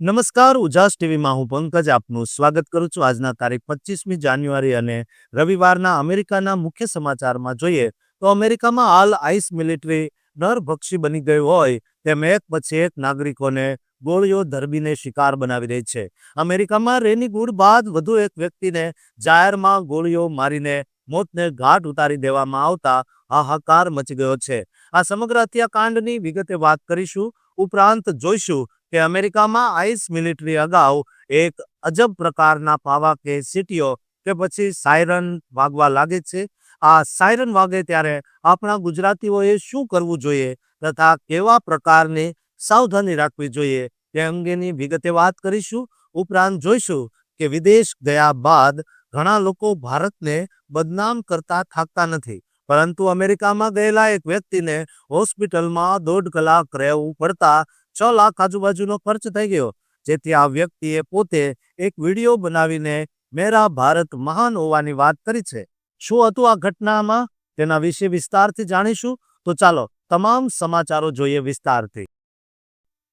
નમસ્કાર, ઉજાસ ટીવીમાં હું પંકજ આપનું સ્વાગત કરું છું. આજના તારીખ પચીસમી જાન્યુઆરી અને રવિવારના અમેરિકાના મુખ્ય સમાચારમાં જોઈએ તો અમેરિકામાં હાલ આઈસ મિલિટરી નરભક્ષી બની ગયું હોય તેમ એક પછી એક નાગરિકોને ગોળીઓ ધરબીને શિકાર બનાવી રહી છે. અમેરિકામાં રેની ગુડ બાદ વધુ એક વ્યક્તિને જાહેરમાં ગોળીઓ મારીને મોતને ઘાટ ઉતારી દેવામાં આવતા હાહાકાર મચી ગયો છે. આ સમગ્ર હત્યાકાંડની વિગતે વાત કરીશું. ઉપરાંત જોઈશું કે અમેરિકામાં આઈસ મિલિટરી અગાઉ એક અજબ પ્રકારના પાવા કે સીટીઓ કે પછી સાયરન વાગવા લાગે છે. આ સાયરન વાગે ત્યારે આપણા ગુજરાતીઓએ શું કરવું જોઈએ તથા કેવા પ્રકારની સાવધાની રાખવી જોઈએ તે અંગેની વિગતે વાત કરીશું. ઉપરાંત જોઈશું કે વિદેશ ગયા બાદ ઘણા લોકો ભારતને બદનામ કરતા થાકતા નથી, પરંતુ અમેરિકામાં ગયેલા એક વ્યક્તિને હોસ્પિટલમાં દોઢ કલાક રહેવું પડતા છ લાખ આજુબાજુનો ખર્ચ થઈ ગયો, જેથી આ વ્યક્તિએ પોતે એક વીડિયો બનાવીને મેરા ભારત મહાન હોવાની વાત કરી છે. શું હતું આ ઘટનામાં? તેના વિશે વિસ્તારથી જાણીશું? તો ચાલો તમામ સમાચારો જોઈએ વિસ્તારથી.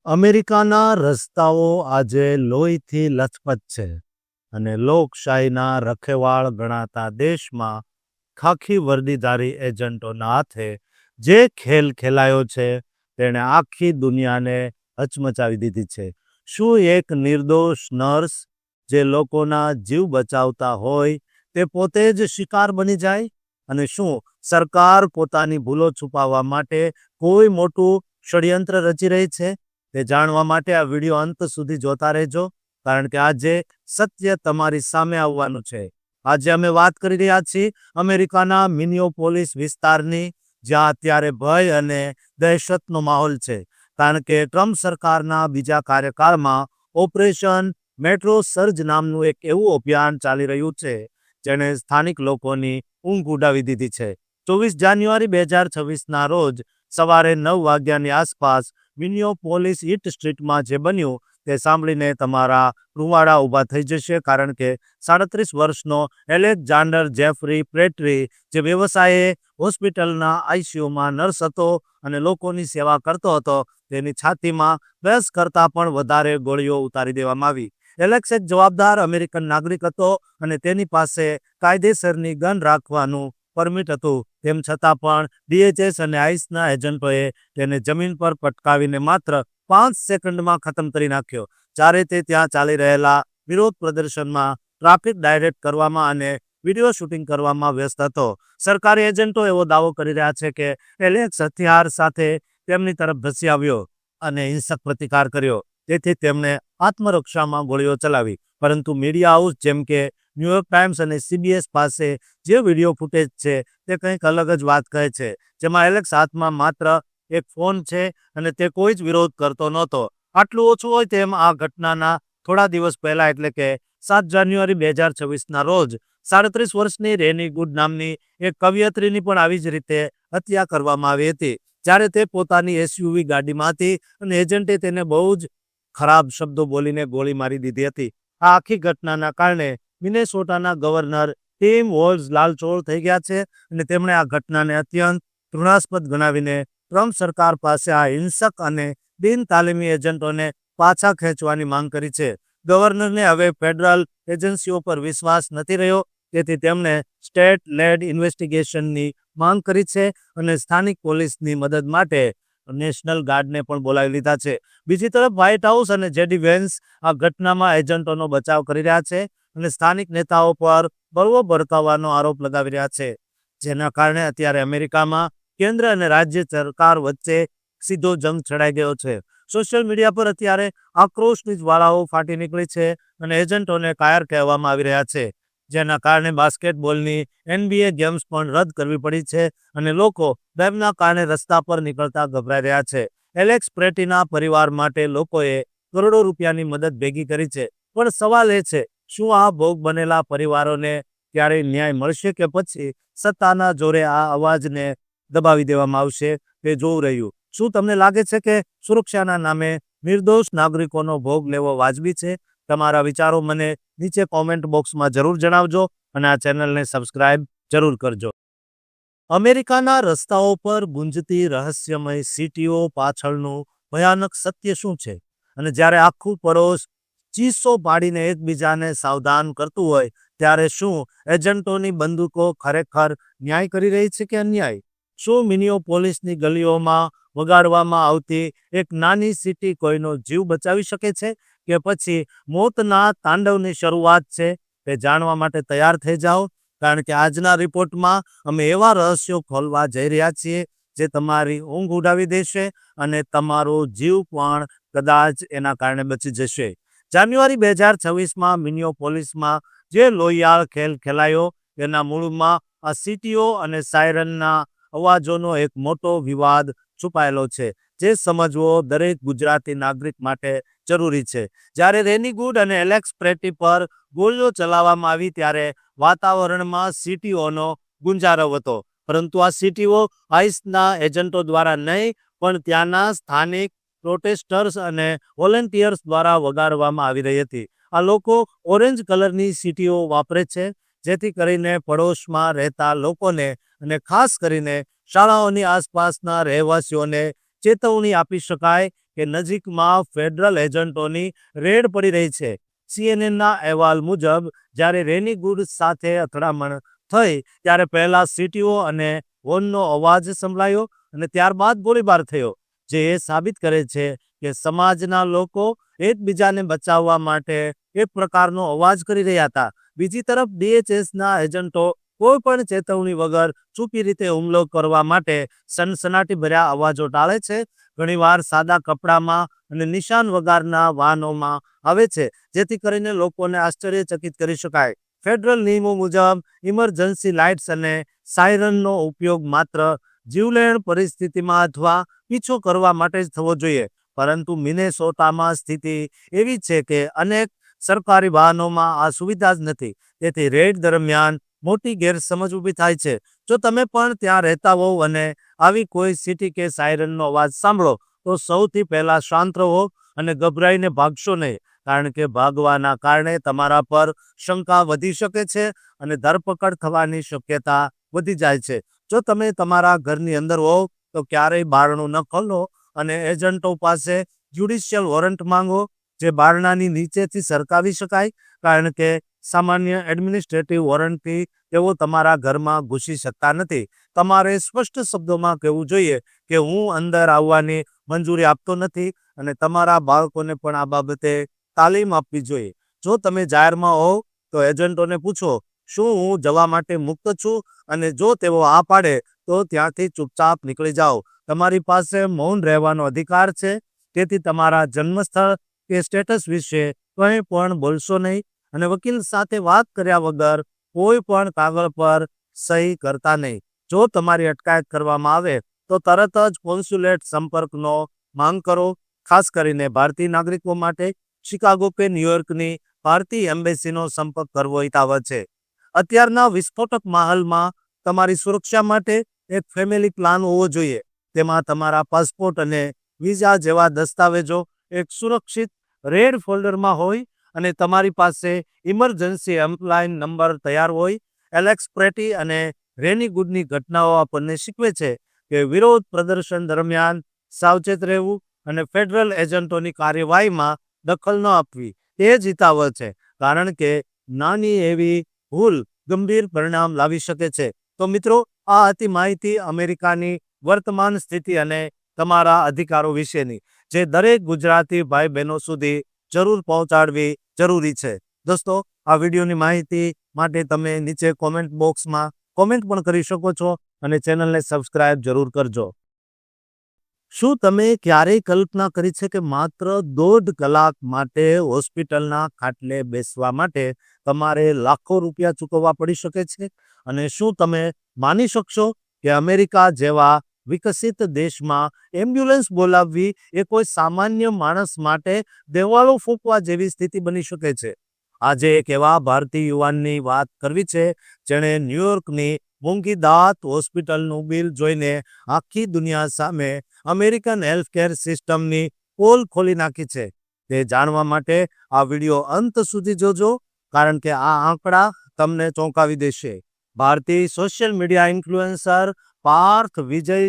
અમેરિકાના રસ્તાઓ આજે લોહીથી લથપથ છે અને લોકશાહીના રખેવાળ ગણાતા દેશમાં ખાખી વર્દીધારી એજન્ટોના હાથે જે ખેલ ખેલાયો છે તેણે આખી દુનિયાને હચમચાવી દીધી છે. શું એક નિર્દોષ નર્સ જે લોકોના જીવ બચાવતા હોય તે પોતે જ શિકાર બની જાય? અને શું સરકાર પોતાની ભૂલો છુપાવવા માટે કોઈ મોટું ષડયંત્ર રચી રહી છે? તે જાણવા માટે આ વીડિયો અંત સુધી જોતા રહેજો, કારણ કે આજે સત્ય તમારી સામે આવવાનું છે. આજે અમે વાત કરી રહ્યા છીએ અમેરિકાના મિનિયોપોલિસ વિસ્તારની જ્યાં અત્યારે ભય અને દહેશતનો માહોલ છે. કારણ કે ટ્રમ્પ સરકારના બીજા કાર્યકાળમાં ઓપરેશન મેટ્રો સર્જ નામનું એક એવું અભિયાન ચાલી રહ્યું છે, જેણે સ્થાનિક લોકોની ઊંઘ ઉડાવી દીધી છે. ચોવીસ જાન્યુઆરી બે હજાર છવ્વીસના રોજ સવારે નવ વાગ્યાની આસપાસ મિનિયોપોલિસ ઇટ સ્ટ્રીટમાં જે બન્યું તે સાંભળીને તમારા રૂવાડા ઊભા થઈ જશે કારણ કે સાડત્રીસ વર્ષનો એલેક્ઝાન્ડર જેફરી પ્રેટરી, જે વ્યવસાયે હોસ્પિટલના આઈસીયુમાં નર્સ હતો અને લોકોની સેવા કરતો હતો, તેની છાતીમાં બેસ કરતાં પણ વધારે ગોળીઓ ઉતારી દેવામાં આવી. એલેક્સ એક જવાબદાર અમેરિકન નાગરિક હતો અને તેની પાસે કાયદેસરની ગન રાખવાનું પરમિટ હતું. તેમ છતાં પણ ડીએચએસ અને આઈસના એજન્ટોએ તેને જમીન પર પટકાવીને માત્ર પાંચ સેકન્ડમાં ખતમ કરી નાખ્યો. જ્યારે તે ત્યાં ચાલી રહેલા વિરોધ પ્રદર્શનમાં ટ્રાફિક ડાયરેક્ટ કરવામાં અને વીડિયો શૂટિંગ કરવામાં વ્યસ્ત હતો. સરકારી એજન્ટો એવો દાવો કરી રહ્યા છે કે એલેક્સ હથિયાર સાથે તેમની તરફ ધસી આવ્યો અને હિંસક પ્રતિકાર કર્યો. તેથી તેમણે આત્મરક્ષામાં ગોળીઓ ચલાવી. પરંતુ મીડિયા હાઉસ જેમ કે ન્યુયોર્ક ટાઈમ્સ અને સીબીએસ પાસે જે વીડિયો ફૂટેજ છે તે કંઈક અલગ જ વાત કહે છે, જેમાં એલેક્સ હાથમાં માત્ર એક ફોન છે અને તે કોઈ જ વિરોધ કરતો નહોતો. આટલું ઓછું હોય તેમ આ ઘટનાના થોડા દિવસ પહેલા, એટલે કે સાત જાન્યુઆરી બે હજાર છવ્વીસના રોજ, સાડત્રીસ વર્ષની રેની ગુડ નામની એક કવિયત્રીની પણ આવી જ રીતે હત્યા કરવામાં આવી હતી. જ્યારે તે પોતાની એસયુવી ગાડીમાં હતી અને એજન્ટે તેને બહુ જ ખરાબ શબ્દો બોલીને ગોળી મારી દીધી હતી. આ આખી ઘટનાના કારણે મિનેસોટાના ગવર્નર ટીમ વોલ્સ લાલચોળ થઈ ગયા છે અને તેમણે આ ઘટનાને અત્યંત તૃણાસ્પદ ગણાવીને ટ્રમ્પ સરકાર પાસે આ હિંસક અને બિન તાલીમી એજન્ટોને પાછા ખેંચવાની માંગ કરી છે. ગવર્નરને હવે ફેડરલ એજન્સીઓ પર વિશ્વાસ નથી રહ્યો, તેથી તેમણે સ્ટેટ લેડ ઇન્વેસ્ટિગેશનની માંગ કરી છે અને સ્થાનિક પોલીસની મદદ માટે નેશનલ ગાર્ડને પણ બોલાવી લીધા છે. બીજી તરફ વ્હાઇટ હાઉસ અને જેડી વેન્સ આ ઘટનામાં એજન્ટોનો બચાવ કરી રહ્યા છે અને સ્થાનિક નેતાઓ પર બળવો ભડકાવવાનો આરોપ લગાવી રહ્યા છે. જેના કારણે અત્યારે અમેરિકામાં કેન્દ્ર અને રાજ્ય સરકાર વચ્ચે સીધો જંગ છડાઈ ગયો છે. સોશિયલ મીડિયા પર અત્યારે આક્રોશની જ્વાળાઓ ફાટી નીકળી છે અને એજન્ટોને કાયર કહેવામાં આવી રહ્યા છે. જેના કારણે બાસ્કેટબોલની એનબીએ ગેમ્સ પણ રદ કરવી પડી છે અને લોકો ડરના કારણે રસ્તા પર નીકળતા ગભરાઈ રહ્યા છે. એલેક્સ પ્રેટીના પરિવાર માટે લોકોએ કરોડો રૂપિયાની મદદ ભેગી કરી છે. પણ સવાલ એ છે, શું આ ભોગ બનેલા પરિવારોને ક્યારેય ન્યાય મળશે કે પછી સત્તાના જોરે આ અવાજને દબાવી દેવામાં આવશે તે જોવું રહ્યું. શું તમને લાગે છે કે સુરક્ષાના નામે નિર્દોષ નાગરિકોનો ભોગ લેવો વાજબી છે? તમારા વિચારો મને નીચે કોમેન્ટ બોક્સમાં જરૂર જણાવજો અને આ ચેનલને સબસ્ક્રાઇબ જરૂર કરજો. અમેરિકાના રસ્તાઓ પર ગુંજતી રહસ્યમય સિટીઓ પાછળનું ભયાનક સત્ય શું છે? અને જ્યારે આખું પડોશ ચીસો પાડીને એકબીજાને સાવધાન કરતું હોય, ત્યારે શું એજન્ટોની બંદૂકો ખરેખર ન્યાય કરી રહી છે કે અન્યાય? શું મિનિયોપોલિસની ગલીઓમાં વગાડવામાં આવતી એક નાની સિટી કોઈનો જીવ બચાવી શકે છે કે પછી મોતના તાંડવની શરૂઆત છે તે જાણવા માટે તૈયાર થઈ જાઓ. કારણ કે આજના રિપોર્ટમાં અમે એવા રહસ્યો ખોલવા જઈ રહ્યા છીએ જે તમારી ઊંઘ ઉડાવી દેશે અને તમારો જીવ પણ કદાચ એના કારણે બચી જશે. જાન્યુઆરી બે હજાર છવ્વીસમાં મિનિયોપોલિસમાં જે લોહિયાળ ખેલ ખેલાયો, એના મૂળમાં આ સિટીઓ અને સાયરનના અવાજોનો એક મોટો વિવાદ છુપાયેલો છે, જે સમજવો દરેક ગુજરાતી નાગરિક માટે જરૂરી છે. જ્યારે રેની ગુડ અને એલેક્સ પ્રેટી પર ગોળીઓ ચલાવવામાં આવી ત્યારે વાતાવરણમાં સિટીઓનો ગુંજારવ હતો. પરંતુ આ સિટીઓ આઈસના એજન્ટો દ્વારા નહીં, પણ ત્યાંના સ્થાનિક પ્રોટેસ્ટર્સ અને વોલેન્ટિયર્સ દ્વારા વગાડવામાં આવી રહી હતી. આ લોકો ઓરેન્જ કલરની સીટીઓ વાપરે છે, જેથી કરીને પડોશમાં રહેતા લોકોને અને ખાસ કરીને શાળાઓની આસપાસના રહેવાસીઓને ચેતવણી આપી શકાય કે નજીકમાં ફેડરલ એજન્ટોની રેડ પડી રહી છે. સીએનએનના અહેવાલ મુજબ, જ્યારે રેની ગુડ સાથે અથડામણ થઈ, ત્યારે પહેલાં સીટીઓ અને હોર્નનો અવાજ સંભળાયો અને ત્યારબાદ ગોળીબાર થયો, જે એ સાબિત કરે છે કે સમાજના લોકો એકબીજાને બચાવવા માટે એક પ્રકારનો અવાજ કરી રહ્યા હતા. બીજી તરફ ડીએચએસના એજન્ટો કોઈ પણ ચેતવણી વગર ચૂપી રીતે હુમલો કરવા માટે સનસનાટી ભર્યા અવાજો ટાળે છે. ઘણીવાર સાદા કપડામાં અને નિશાન વગારના વાહનોમાં આવે છે, જેથી કરીને લોકોને આશ્ચર્યચકિત કરી શકાય. ફેડરલ નિયમો મુજબ, ઇમરજન્સી લાઇટ્સ અને સાયરનનો ઉપયોગ માત્ર જીવલેણ પરિસ્થિતિમાં અથવા પીછો કરવા માટે જ થવો જોઈએ, પરંતુ મિનેસોટામાં સ્થિતિ એવી છે કે અનેક સરકારી વાહનોમાં આ સુવિધા જ નથી. તેથી રેડ દરમિયાન મોટી ગેરસમજ ઊભી થાય છે. જો તમે પણ ત્યાં રહેતા હોવ અને આવી કોઈ સિટી કે સાયરનનો અવાજ સાંભળો, તો સૌથી પહેલાં શાંત રહો અને ગભરાઈને ભાગશો નહીં. કારણ કે ભાગવાના કારણે તમારા પર શંકા વધી શકે છે અને ધરપકડ થવાની શક્યતા વધી જાય છે. જો તમે તમારા ઘરની અંદર હોવ, તો ક્યારેય બારણું ન ખોલો અને એજન્ટો પાસે જ્યુડિશિયલ વોરંટ માંગો, જે બારણાની નીચેથી સરકાવી શકાય. કારણ કે સામાન્ય એડમિનિસ્ટ્રેટિવ વોરંટથી તેઓ તમારા ઘરમાં ઘૂસી શકતા નથી. તમારે સ્પષ્ટ શબ્દોમાં કહેવું જોઈએ કે હું અંદર આવવાની મંજૂરી આપતો નથી અને તમારા બાળકોને પણ આ બાબતે તાલીમ આપવી જોઈએ. જો તમે જાહેરમાં હોવ તો એજન્ટોને પૂછો, શું હું જવા માટે મુક્ત છું? અને જો તેઓ આ પાડે તો ત્યાંથી ચૂપચાપ નીકળી જાઓ. તમારી પાસે મૌન રહેવાનો અધિકાર છે. તેથી તમારા જન્મસ્થળ કે સ્ટેટસ વિશે કંઈ પણ બોલશો નહીં. અને વકીલ સાથે વાત કર્યા વગર કોઈ પણ કાગળ પર સહી કરતા નહીં. જો તમારી અટકાયત કરવામાં આવે, તો તરત જ કોન્સ્યુલેટ સંપર્કનો માંગ કરો. ખાસ કરીને ભારતીય નાગરિકો માટે શિકાગો કે ન્યુયોર્કની ભારતીય એમ્બેસીનો સંપર્ક કરવો હિતાવહ છે. અત્યારના વિસ્ફોટક માહોલમાં તમારી સુરક્ષા માટે એક ફેમિલી પ્લાન હોવો જોઈએ. તેમાં તમારા પાસપોર્ટ અને વિઝા જેવા દસ્તાવેજો એક સુરક્ષિત રેડ ફોલ્ડરમાં હોય અને તમારી પાસે ઇમરજન્સી હેલ્પલાઇન નંબર તૈયાર હોય. એલેક્સ પ્રેટી અને રેની ગુડની ઘટનાઓ આપણને શીખવે છે કે વિરોધ પ્રદર્શન દરમિયાન સાવચેત રહેવું અને ફેડરલ એજન્ટોની કાર્યવાહીમાં દખલ ન આપવી તે જ હિતાવહ છે. કારણ કે નાની એવી ભૂલ ગંભીર પરિણામ લાવી શકે છે. તો મિત્રો, આ હતી માહિતી અમેરિકાની વર્તમાન સ્થિતિ અને તમારા અધિકારો વિશેની, જે દરેક ગુજરાતી ભાઈ બહેનો સુધી જરૂર પહોંચાડવી જરૂરી છે. દોસ્તો, આ વિડીયોની માહિતી માટે તમે નીચે કોમેન્ટ બોક્સમાં કોમેન્ટ પણ કરી શકો છો અને ચેનલને સબસ્ક્રાઇબ જરૂર કરજો. શું તમે ક્યારેય કલ્પના કરી છે કે માત્ર દોઢ કલાક માટે હોસ્પિટલના ખાટલે બેસવા માટે તમારે લાખો રૂપિયા ચૂકવવા પડી શકે છે? અને શું તમે માની શકશો કે અમેરિકા જેવા વિકસિત દેશમાં એમ્બ્યુલન્સ બોલાવવી એ કોઈ સામાન્ય માણસ માટે દેવાળો ફૂંકવા જેવી સ્થિતિ બની શકે છે. આજે એક એવા ભારતીય યુવાનની વાત કરવી છે, જેણે ન્યુયોર્કની મૂંગી દાંત હોસ્પિટલનું બિલ જોઈને આખી દુનિયા સામે અમેરિકન હેલ્થકેર સિસ્ટમની પોલ ખોલી નાખી છે. તે જાણવા માટે આ વીડિયો અંત સુધી જોજો, કારણ કે આ આંકડા તમને ચોંકાવી દેશે. ભારતીય social media influencer Parth Vijay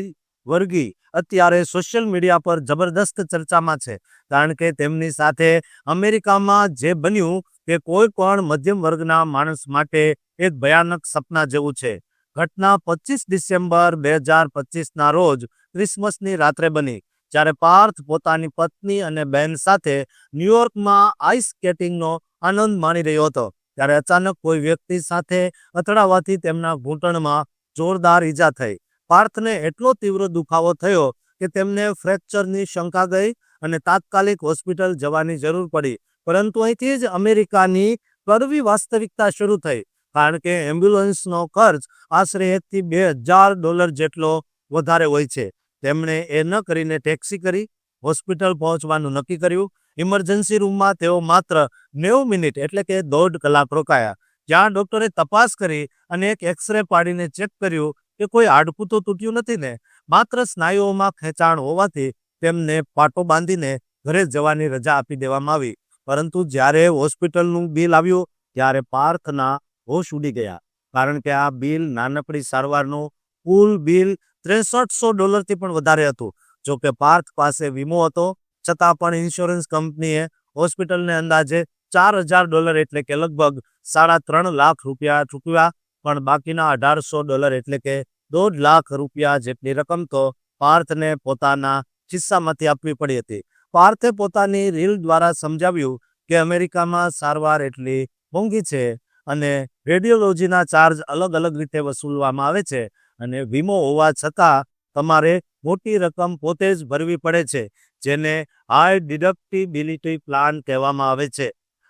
Vargi અત્યારે સોશિયલ મીડિયા પર જબરદસ્ત ચર્ચામાં છે. કારણ કે તેમની સાથે અમેરિકામાં જે બન્યું તે કોઈ પણ મધ્યમ વર્ગના માણસ માટે એક ભયાનક સપના જેવું છે. ઘટના પચીસ ડિસેમ્બર બે હજાર પચીસના રોજ ક્રિસમસની રાત્રે બની. જ્યારે પાર્થ પોતાની પત્ની અને બહેન સાથે ન્યુયોર્કમાં આઈસ સ્કેટિંગનો આનંદ માણી રહ્યો હતો. ત્યારે અચાનક કોઈ વ્યક્તિ સાથે અથડાવાથી તેમના ઘૂંટણમાં જોરદાર ઈજા થઈ. પાર્થને એટલો તીવ્ર દુખાવો થયો કે તેમને ફ્રેક્ચરની શંકા ગઈ અને તાત્કાલિક હોસ્પિટલ જવાની જરૂર પડી. પરંતુ અહીંથી જ અમેરિકાની કરવી વાસ્તવિકતા શરૂ થઈ, કારણ કે એમ્બ્યુલન્સનો ખર્ચ આશરે એકથી બે હજાર ડોલર જેટલો વધારે હોય છે. તેમણે એ ન કરીને ટેક્સી કરી, હોસ્પિટલ પહોંચવાનું નક્કી કર્યું. ઇમરજન્સી રૂમમાં તેઓ માત્ર નેવું મિનિટ એટલે કે દોઢ કલાક રોકાયા. જ્યાં ડૉક્ટરે તપાસ કરી અને એક એક્સરે પાડીને ચેક કર્યું કે કોઈ હાડકું તો તૂટ્યું નથી ને, માત્ર સ્નાયુઓમાં ખેંચાણ હોવાથી તેમને પાટો બાંધીને ઘરે જવાની રજા આપી દેવામાં આવી. પરંતુ જ્યારે હોસ્પિટલનું બિલ આવ્યું, ત્યારે પાર્થના હોશ ઉડી ગયા. કારણ કે આ બિલ નાનકડી સારવારનું કુલ બિલ ત્રેસઠસો ડોલરથી પણ વધારે હતું. જો કે પાર્થ પાસે વીમો હતો, છતાં પણ ઇન્સ્યોરન્સ કંપનીએ હોસ્પિટલને અંદાજે ચાર હજાર ડોલર એટલે કે લગભગ સાડા ત્રણ લાખ રૂપિયા ચૂકવ્યા પણ બાકીના અઢારસો ડોલર એટલે કે દોઢ લાખ રૂપિયા જેટલી રકમ તો પાર્થને પોતાના ખિસ્સામાંથી આપવી પડી હતી. પાર્થે પોતાની રીલ દ્વારા સમજાવ્યું કે અમેરિકામાં સારવાર એટલી મોંઘી છે અને રેડિયોલોજીના ચાર્જ અલગ અલગ રીતે વસૂલવામાં આવે છે અને વીમો હોવા છતાં તમારે મોટી રકમ પોતે જ ભરવી પડે છે, જેને હાઈ ડિડક્ટિબિલિટી પ્લાન કહેવામાં આવે છે.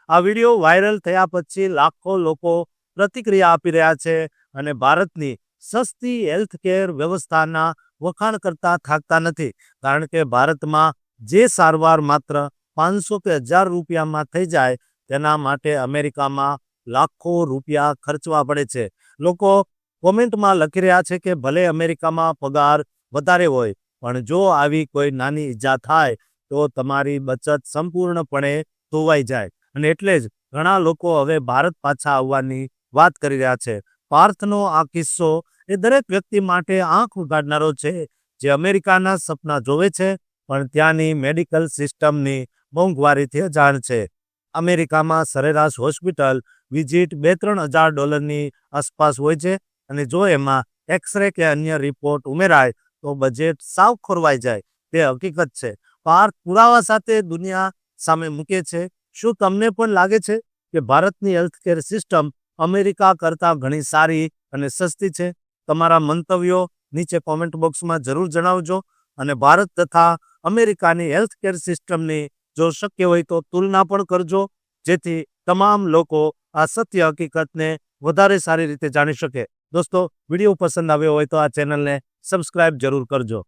આ વીડિયો વાયરલ થયા પછી લાખો લોકો પ્રતિક્રિયા આપી રહ્યા છે અને ભારતની સસ્તી હેલ્થકેર વ્યવસ્થાના વખાણ કરતા થાકતા નથી. કારણ કે ભારતમાં જે સારવાર માત્ર પાંચસો કે હજાર રૂપિયામાં થઈ જાય તેના માટે અમેરિકામાં લાખો રૂપિયા ખર્ચવા પડે છે. લોકો કોમેન્ટમાં લખી રહ્યા છે કે ભલે અમેરિકામાં પગાર વધારે હોય, પણ જો આવી કોઈ નાની ઈજા થાય, તો તમારી બચત સંપૂર્ણપણે ધોવાઈ જાય. અને એટલે જ ઘણા લોકો હવે ભારત પાછા આવવાની વાત કરી રહ્યા છે. પાર્થનો આ કિસ્સો એ દરેક વ્યક્તિ માટે આંખ ઉગાડનારો છે, જે અમેરિકાના સપના જોવે છે, પણ ત્યાંની મેડિકલ સિસ્ટમની મોંઘવારીથી અજાણ છે. અમેરિકામાં સરેરાશ હોસ્પિટલ વિઝિટ બે ત્રણ હજાર ડોલરની આસપાસ હોય છે અને જો એમાં એક્સરે કે અન્ય રિપોર્ટ ઉમેરાય, તો બજેટ સાવ ખોરવાઈ જાય. તે હકીકત છે. પાર્થ પુરાવા સાથે દુનિયા સામે મૂકે છે. શું તમને પણ લાગે છે કે ભારતની હેલ્થકેર સિસ્ટમ અમેરિકા કરતાં ઘણી સારી અને સસ્તી છે. તમારા મંતવ્યો નીચે કોમેન્ટ બોક્સમાં જરૂર જણાવજો અને ભારત તથા અમેરિકાની હેલ્થકેર સિસ્ટમની જો શક્ય હોય તો તુલના પણ કરજો, જેથી તમામ લોકો આ સત્ય હકીકતને વધારે સારી રીતે જાણી શકે. દોસ્તો, વીડિયો પસંદ આવ્યો હોય તો આ ચેનલને સબસ્ક્રાઇબ જરૂર કરજો.